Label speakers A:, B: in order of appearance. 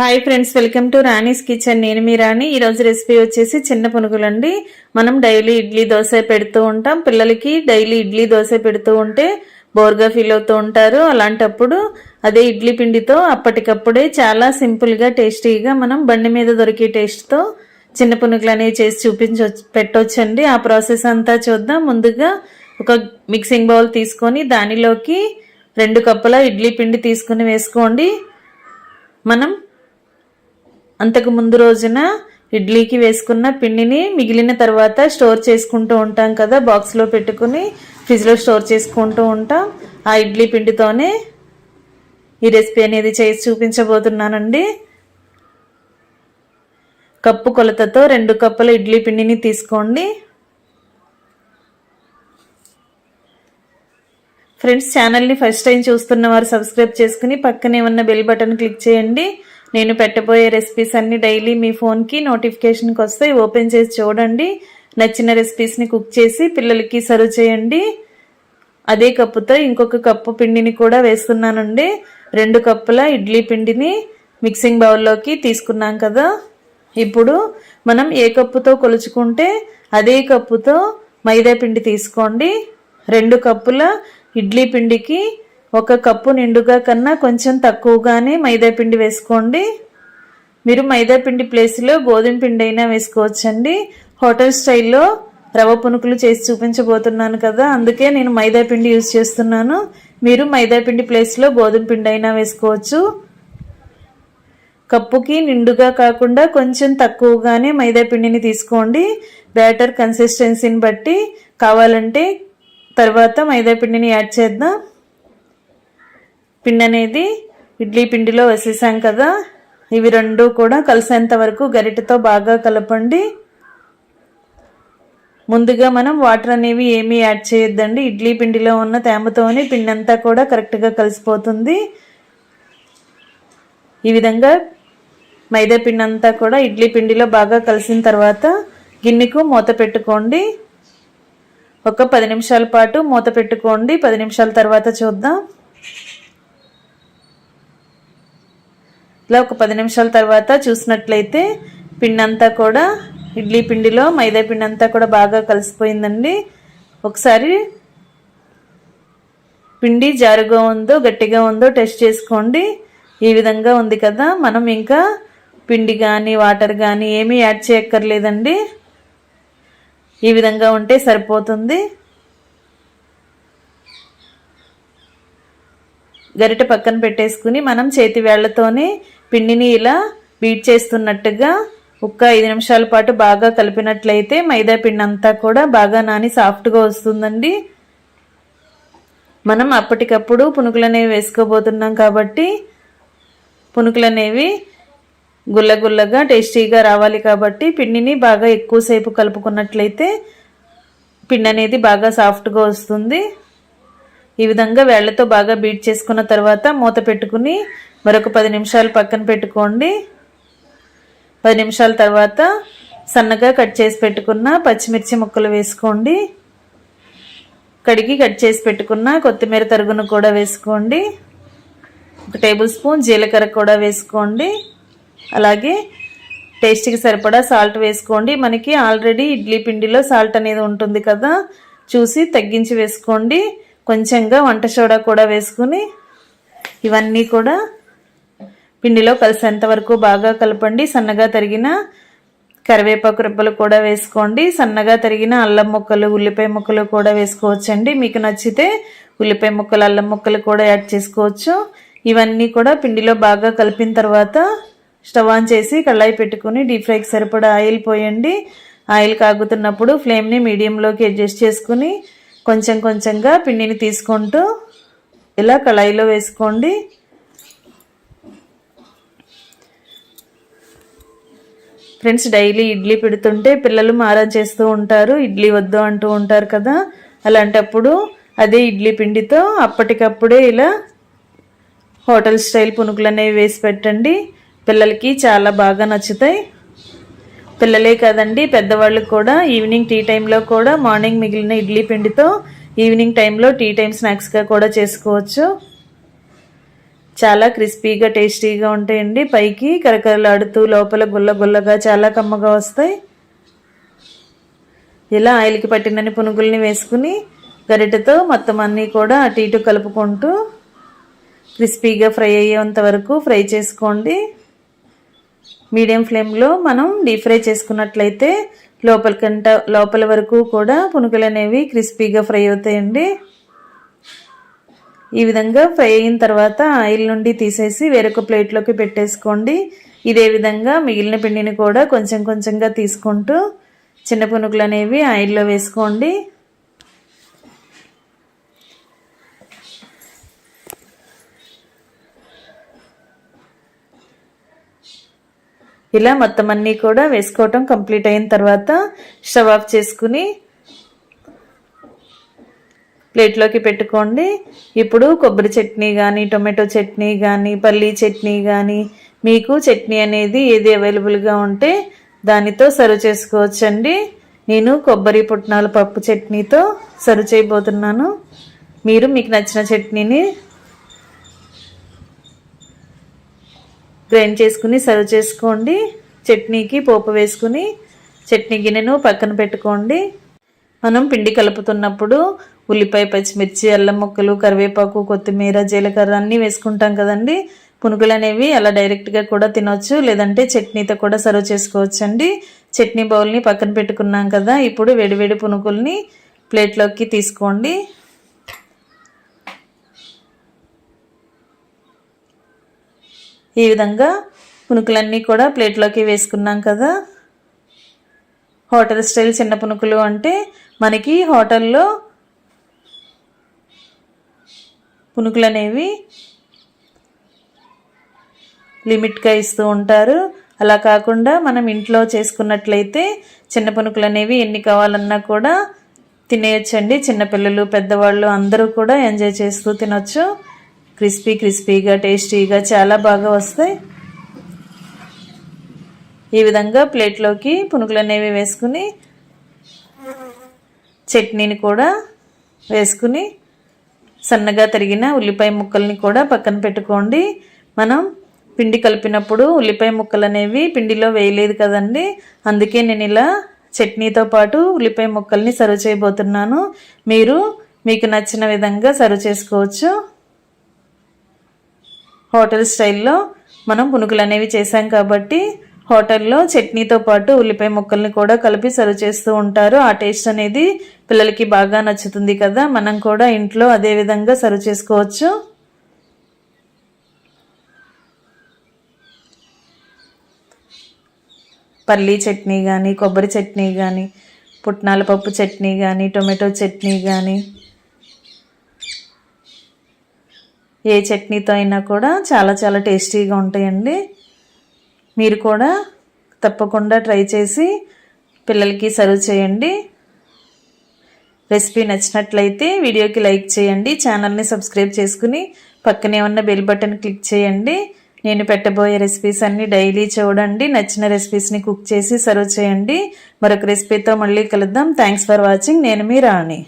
A: Hi friends welcome to Rani's kitchen నేను మీ రాణి. ఈరోజు రెసిపీ వచ్చేసి చిన్న పునుగులండి. మనం డైలీ ఇడ్లీ దోశ పెడుతూ ఉంటాం. పిల్లలకి డైలీ ఇడ్లీ దోశ పెడుతూ ఉంటే బోర్గా ఫీల్ అవుతూ ఉంటారు. అలాంటప్పుడు అదే ఇడ్లీ పిండితో అప్పటికప్పుడే చాలా సింపుల్గా టేస్టీగా మనం బండి మీద దొరికే టేస్ట్తో చిన్న పునుగులు అనేవి చేసి చూపించ పెట్టొచ్చండి. ఆ ప్రాసెస్ అంతా చూద్దాం. ముందుగా ఒక మిక్సింగ్ బౌల్ తీసుకొని దానిలోకి రెండు కప్పుల ఇడ్లీ పిండి తీసుకుని వేసుకోండి. మనం అంతకు ముందు రోజున ఇడ్లీకి వేసుకున్న పిండిని మిగిలిన తర్వాత స్టోర్ చేసుకుంటూ ఉంటాం కదా బాక్స్లో పెట్టుకుని ఫ్రిడ్జ్లో స్టోర్ చేసుకుంటూ ఉంటాం. ఆ ఇడ్లీ పిండితోనే ఈ రెసిపీ అనేది చేసి చూపించబోతున్నానండి. కప్పు కొలతతో రెండు కప్పుల ఇడ్లీ పిండిని తీసుకోండి. ఫ్రెండ్స్ ఛానల్ని ఫస్ట్ టైం చూస్తున్న వారు సబ్స్క్రైబ్ చేసుకుని పక్కనే ఉన్న బెల్ బటన్ క్లిక్ చేయండి. నేను పెట్టబోయే రెసిపీస్ అన్ని డైలీ మీ ఫోన్కి నోటిఫికేషన్కి వస్తాయి. ఓపెన్ చేసి చూడండి. నచ్చిన రెసిపీస్ని కుక్ చేసి పిల్లలకి సర్వ్ చేయండి. అదే కప్పుతో ఇంకొక కప్పు పిండిని కూడా వేస్తున్నానండి. రెండు కప్పుల ఇడ్లీ పిండిని మిక్సింగ్ బౌల్లోకి తీసుకున్నాం కదా. ఇప్పుడు మనం ఏ కప్పుతో కొలుచుకుంటే అదే కప్పుతో మైదా పిండి తీసుకోండి. రెండు కప్పుల ఇడ్లీ పిండికి ఒక కప్పు నిండుగా కన్నా కొంచెం తక్కువగానే మైదా పిండి వేసుకోండి. మీరు మైదా పిండి ప్లేస్లో గోధుమ పిండి అయినా వేసుకోవచ్చండి. హోటల్ స్టైల్లో రవ పునుకులు చేసి చూపించబోతున్నాను కదా అందుకే నేను మైదా పిండి యూజ్ చేస్తున్నాను. మీరు మైదా పిండి ప్లేస్లో గోధుమ పిండి అయినా వేసుకోవచ్చు. కప్పుకి నిండుగా కాకుండా కొంచెం తక్కువగానే మైదా పిండిని తీసుకోండి. బ్యాటర్ కన్సిస్టెన్సీని బట్టి కావాలంటే తర్వాత మైదా పిండిని యాడ్ చేద్దాం. పిండి అనేది ఇడ్లీ పిండిలో వేసేసాం కదా. ఇవి రెండు కూడా కలిసేంత వరకు గరిటెతో బాగా కలపండి. ముందుగా మనం వాటర్ అనేవి ఏమీ యాడ్ చేయొద్దండి. ఇడ్లీ పిండిలో ఉన్న తేమతోని పిండి అంతా కూడా కరెక్ట్గా కలిసిపోతుంది. ఈ విధంగా మైదా పిండి అంతా కూడా ఇడ్లీ పిండిలో బాగా కలిసిన తర్వాత గిన్నెకు మూత పెట్టుకోండి. ఒక పది నిమిషాల పాటు మూత పెట్టుకోండి. పది నిమిషాల తర్వాత చూద్దాం. ఇలా ఒక పది నిమిషాల తర్వాత చూసినట్లయితే పిండి అంతా కూడా ఇడ్లీ పిండిలో మైదా పిండి అంతా కూడా బాగా కలిసిపోయిందండి. ఒకసారి పిండి జారుగా ఉందో గట్టిగా ఉందో టెస్ట్ చేసుకోండి. ఈ విధంగా ఉంది కదా. మనం ఇంకా పిండి కానీ వాటర్ కానీ ఏమీ యాడ్ చేయక్కర్లేదండి. ఈ విధంగా ఉంటే సరిపోతుంది. గరిటె పక్కన పెట్టేసుకుని మనం చేతి వేళ్ళతోనే పిండిని ఇలా బీట్ చేస్తున్నట్టుగా ఒక్క ఐదు నిమిషాల పాటు బాగా కలిపినట్లయితే మైదా పిండి అంతా కూడా బాగా నాని సాఫ్ట్గా వస్తుందండి. మనం అప్పటికప్పుడు పునుకులు అనేవి వేసుకోబోతున్నాం కాబట్టి పునుకులు అనేవి గుల్లగుల్లగా టేస్టీగా రావాలి కాబట్టి పిండిని బాగా ఎక్కువసేపు కలుపుకున్నట్లయితే పిండి అనేది బాగా సాఫ్ట్గా వస్తుంది. ఈ విధంగా వేళ్ళతో బాగా బీట్ చేసుకున్న తర్వాత మూత పెట్టుకుని మరొక పది నిమిషాలు పక్కన పెట్టుకోండి. పది నిమిషాల తర్వాత సన్నగా కట్ చేసి పెట్టుకున్న పచ్చిమిర్చి ముక్కలు వేసుకోండి. కడిగి కట్ చేసి పెట్టుకున్న కొత్తిమీర తరుగును కూడా వేసుకోండి. ఒక టేబుల్ స్పూన్ జీలకర్ర కూడా వేసుకోండి. అలాగే టేస్ట్కి సరిపడా సాల్ట్ వేసుకోండి. మనకి ఆల్రెడీ ఇడ్లీ పిండిలో సాల్ట్ అనేది ఉంటుంది కదా చూసి తగ్గించి వేసుకోండి. కొంచెంగా వంట సోడా కూడా వేసుకుని ఇవన్నీ కూడా పిండిలో కలిసేంత వరకు బాగా కలపండి. సన్నగా తరిగిన కరివేపాకు రెబ్బలు కూడా వేసుకోండి. సన్నగా తరిగిన అల్లం ముక్కలు ఉల్లిపాయ ముక్కలు కూడా వేసుకోవచ్చండి. మీకు నచ్చితే ఉల్లిపాయ ముక్కలు అల్లం ముక్కలు కూడా యాడ్ చేసుకోవచ్చు. ఇవన్నీ కూడా పిండిలో బాగా కలిపిన తర్వాత స్టవ్ ఆన్ చేసి కళాయి పెట్టుకుని డీప్ ఫ్రైకి సరిపడా ఆయిల్ పోయండి. ఆయిల్ కాగుతున్నప్పుడు ఫ్లేమ్ని మీడియంలోకి అడ్జస్ట్ చేసుకుని కొంచెం కొంచెంగా పిండిని తీసుకుంటూ ఇలా కళాయిలో వేసుకోండి. ఫ్రెండ్స్ డైలీ ఇడ్లీ పెడుతుంటే పిల్లలు మారం చేస్తూ ఉంటారు ఇడ్లీ వద్దు అంటూ ఉంటారు కదా. అలాంటప్పుడు అదే ఇడ్లీ పిండితో అప్పటికప్పుడే ఇలా హోటల్ స్టైల్ పునుకులు అనేవి వేసి పెట్టండి. పిల్లలకి చాలా బాగా నచ్చుతాయి. పిల్లలే కదండి. పెద్దవాళ్ళు కూడా ఈవినింగ్ టీ టైంలో కూడా మార్నింగ్ మిగిలిన ఇడ్లీ పిండితో ఈవినింగ్ టైంలో టీ టైం స్నాక్స్గా కూడా చేసుకోవచ్చు. చాలా క్రిస్పీగా టేస్టీగా ఉంటాయండి. పైకి కరకరలాడుతూ లోపల గుల్ల గుల్లగా చాలా కమ్మగా వస్తాయి. ఇలా ఆయిల్కి పట్టినన్ని పునుగుల్ని వేసుకుని గరిటెతో మొత్తం అన్నీ కూడా అటు ఇటు కలుపుకుంటూ క్రిస్పీగా ఫ్రై అయ్యేంత వరకు ఫ్రై చేసుకోండి. మీడియం ఫ్లేమ్లో మనం డీప్ ఫ్రై చేసుకున్నట్లయితే లోపలికంట లోపల వరకు కూడా పునుకలు అనేవి క్రిస్పీగా ఫ్రై అవుతాయండి. ఈ విధంగా ఫ్రై అయిన తర్వాత ఆయిల్ నుండి తీసేసి వేరొక ప్లేట్లోకి పెట్టేసుకోండి. ఇదే విధంగా మిగిలిన పిండిని కూడా కొంచెం కొంచెంగా తీసుకుంటూ చిన్న పునుకులు అనేవి ఆయిల్లో వేసుకోండి. ఇలా మొత్తం అన్నీ కూడా వేసుకోవటం కంప్లీట్ అయిన తర్వాత స్టవ్ ఆఫ్ చేసుకుని ప్లేట్లోకి పెట్టుకోండి. ఇప్పుడు కొబ్బరి చట్నీ కానీ టొమాటో చట్నీ కానీ పల్లీ చట్నీ కానీ మీకు చట్నీ అనేది ఏది అవైలబుల్గా ఉంటే దానితో సర్వ్ చేసుకోవచ్చండి. నేను కొబ్బరి పుట్నాల పప్పు చట్నీతో సర్వ్ చేయబోతున్నాను. మీరు మీకు నచ్చిన చట్నీని గ్రైండ్ చేసుకుని సర్వ్ చేసుకోండి. చట్నీకి పోపు వేసుకుని చట్నీ గిన్నెను పక్కన పెట్టుకోండి. మనం పిండి కలుపుతున్నప్పుడు ఉల్లిపాయ పచ్చిమిర్చి అల్లం ముక్కలు కరివేపాకు కొత్తిమీర జీలకర్ర అన్నీ వేసుకుంటాం కదండి. పునుగులు అనేవి అలా డైరెక్ట్గా కూడా తినొచ్చు లేదంటే చట్నీతో కూడా సర్వ్ చేసుకోవచ్చు అండి చట్నీ బౌల్ని పక్కన పెట్టుకున్నాం కదా ఇప్పుడు వేడివేడి పునుగుల్ని ప్లేట్లోకి తీసుకోండి. ఈ విధంగా పునుకులన్నీ కూడా ప్లేట్లోకి వేసుకున్నాం కదా. హోటల్ స్టైల్ చిన్న పునుకులు అంటే మనకి హోటల్లో పునుకులు అనేవి లిమిట్గా ఇస్తూ ఉంటారు. అలా కాకుండా మనం ఇంట్లో చేసుకున్నట్లయితే చిన్న పునుకులు అనేవి ఎన్ని కావాలన్నా కూడా తినేయచ్చండి. చిన్నపిల్లలు పెద్దవాళ్ళు అందరూ కూడా ఎంజాయ్ చేస్తూ తినొచ్చు. క్రిస్పీ క్రిస్పీగా టేస్టీగా చాలా బాగా వస్తాయి. ఈ విధంగా ప్లేట్లోకి పునుకులు అనేవి వేసుకుని చట్నీని కూడా వేసుకుని సన్నగా తరిగిన ఉల్లిపాయ ముక్కల్ని కూడా పక్కన పెట్టుకోండి. మనం పిండి కలిపినప్పుడు ఉల్లిపాయ ముక్కలు అనేవి పిండిలో వేయలేదు కదండి. అందుకే నేను ఇలా చట్నీతో పాటు ఉల్లిపాయ ముక్కల్ని సర్వ్ చేయబోతున్నాను. మీరు మీకు నచ్చిన విధంగా సర్వ్ చేసుకోవచ్చు. హోటల్ స్టైల్లో మనం పునుకులు అనేవి చేసాం కాబట్టి హోటల్లో చట్నీతో పాటు ఉల్లిపాయ ముక్కల్ని కూడా కలిపి సర్వ్ చేస్తూ ఉంటారు. ఆ టేస్ట్ అనేది పిల్లలకి బాగా నచ్చుతుంది కదా. మనం కూడా ఇంట్లో అదే విధంగా సర్వ్ చేసుకోవచ్చు. పల్లీ చట్నీ కానీ కొబ్బరి చట్నీ కానీ పుట్నాల పప్పు చట్నీ కానీ టొమాటో చట్నీ కానీ ఏ చట్నీతో అయినా కూడా చాలా చాలా టేస్టీగా ఉంటాయండి. మీరు కూడా తప్పకుండా ట్రై చేసి పిల్లలకి సర్వ్ చేయండి. రెసిపీ నచ్చినట్లయితే వీడియోకి లైక్ చేయండి ఛానల్ని సబ్స్క్రైబ్ చేసుకుని పక్కనే ఉన్న బెల్ బటన్ క్లిక్ చేయండి. నేను పెట్టబోయే రెసిపీస్ అన్నీ డైలీ చూడండి నచ్చిన రెసిపీస్ని కుక్ చేసి సర్వ్ చేయండి. మరొక రెసిపీతో మళ్ళీ కలుద్దాం. Thanks for watching. నేను మీ రాణి.